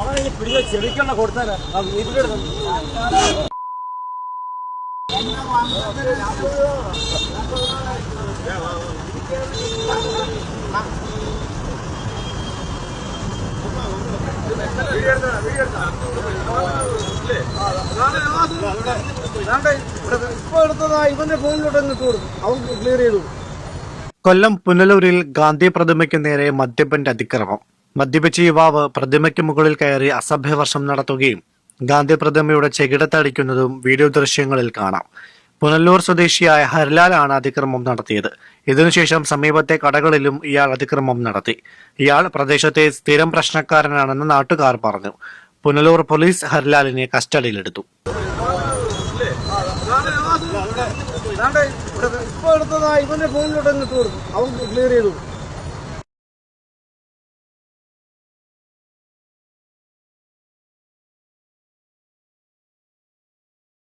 അവനെ പിടിച്ച ചെവിക്കണ്ട കൊടുത്താലാ ആ വീട്ടിലെടുത്ത് ഇപ്പൊ എടുത്തതാ ഇവന്റെ ഫോണിലോട്ട് ഇട്ട് കൊടുക്കും. അവൻ ക്ലിയർ ചെയ്തു കൊല്ലം പുനലൂരിൽ ഗാന്ധി പ്രതിമയ്ക്ക് നേരെ മദ്യപന്റെ അതിക്രമം. മദ്യപിച്ച യുവാവ് പ്രതിമയ്ക്ക് മുകളിൽ കയറി അസഭ്യവർഷം നടത്തുകയും ഗാന്ധി പ്രതിമയുടെ ചെകിടത്തടിക്കുന്നതും വീഡിയോ ദൃശ്യങ്ങളിൽ കാണാം. പുനലൂർ സ്വദേശിയായ ഹർലാലാണ് അതിക്രമം നടത്തിയത്. ഇതിനുശേഷം സമീപത്തെ കടകളിലും ഇയാൾ അതിക്രമം നടത്തി. ഇയാൾ പ്രദേശത്തെ സ്ഥിരം പ്രശ്നക്കാരനാണെന്ന് നാട്ടുകാർ പറഞ്ഞു. പുനലൂർ പോലീസ് ഹർലാലിനെ കസ്റ്റഡിയിലെടുത്തു. ഇപ്പൊ എടുത്തതാ ഇവന്റെ ഫോണിലോട്ട് ഇട്ട് കൊടുക്കും. അവൻ ക്ലിയർ ചെയ്തു